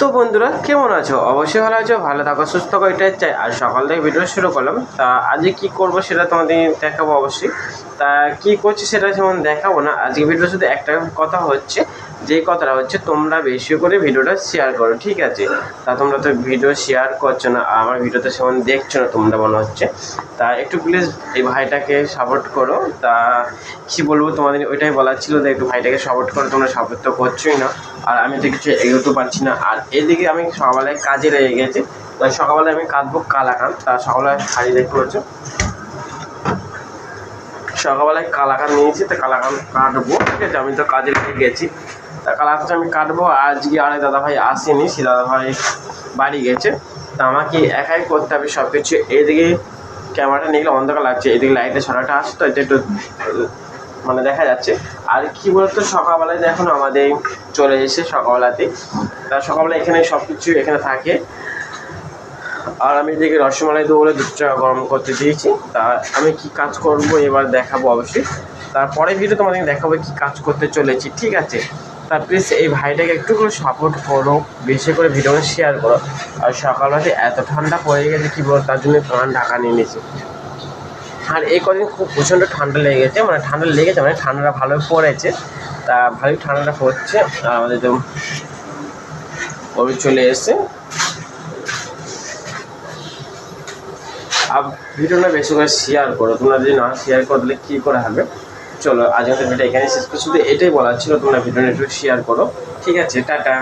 তো বন্ধুরা, কেমন আছো? অবশ্যই ভালো আছো, ভালো থাকো, সুস্থ থাকো, এটাই চাই। আর সকাল থেকে ভিডিও শুরু করলাম। তা আজকে কি করব সেটা তোমাদের দেখাবো অবশ্যই। তা কি করছি সেটা যেমন দেখাবো না। আজকে ভিডিও শুধু একটা কথা হচ্ছে। যে কথাটা হচ্ছে, তোমরা বেশি করে ভিডিওটা শেয়ার করো, ঠিক আছে? তা তোমরা তো ভিডিও শেয়ার করছ না আমার ভিডিওতে সেমন দেখছ না তোমরা মনে হচ্ছে। তা একটু প্লিজ এই ভাইটাকে সাপোর্ট করো। তা কী বলব তোমাদের, ওইটাই বলার ছিল যে একটু ভাইটাকে সাপোর্ট করো, তোমরা সাপোর্ট তো করছোই না। আর আমি তো কিছু এগোতে পারছি না। আর এদিকে আমি সকালবেলায় কাজে লেগে গেছি। তাই সকালবেলায় আমি কাটবো কালাকান তা সকালবেলায় শাড়ি দেখতে পাচ্ছ। সকালবেলায় কালাকান নিয়েছি, তো কালাকান কাটবো, ঠিক আছে? আমি তো কাজে লেগে গেছি। তা কালাকানটা আমি কাটবো, আজকে আরেক দাদাভাই আসেনি, সে দাদাভাই বাড়ি গেছে। তা আমাকে একাই করতে হবে সব কিছু এদিকে ক্যামেরাটা নিলে অন্ধকার লাগছে, এদিকে লাইটের ছড়াটা আসতো এটা একটু মানে দেখা যাচ্ছে। আর কি বলতো, সকালবেলায় এখন আমাদের চলে এসে সকালবেলাতে। তা সকালবেলা এখানে সব কিছু এখানে থাকে। আর আমি এদিকে রসমালাই দৌড়ে দুধ চা গরম করতে দিয়েছি। তা আমি কি কাজ করব এবার দেখাবো অবশ্যই। তারপরে ভিডিও তোমাদের দেখাবো কি কাজ করতে চলেছি, ঠিক আছে? তা প্লিজ এই ভাইটাকে একটু করে সাপোর্ট করো, বেশি করে ভিডিওটা শেয়ার করো। আর সকালবেলাতে এত ঠান্ডা পড়ে গেছে, কি বল তার জন্য কান ঢাকা নিয়ে নিয়েছি। আর এই কদিন খুব প্রচণ্ড ঠান্ডা লেগে গেছে মানে ঠান্ডা লেগেছে মানে ঠান্ডাটা ভালো পড়েছে, তা ভালোই ঠান্ডাটা পড়ছে, আর আমাদের তো কবি চলে এসছে। আর ভিডিওটা বেশি করে শেয়ার করো, তোমরা যদি না শেয়ার করো, তাহলে কী করে হবে? চলো, আজকের ভিডিও এখানে শেষ করে শুধু এটাই বলার ছিল, তোমরা ভিডিওটা একটু শেয়ার করো। ঠিক আছে, টাটা।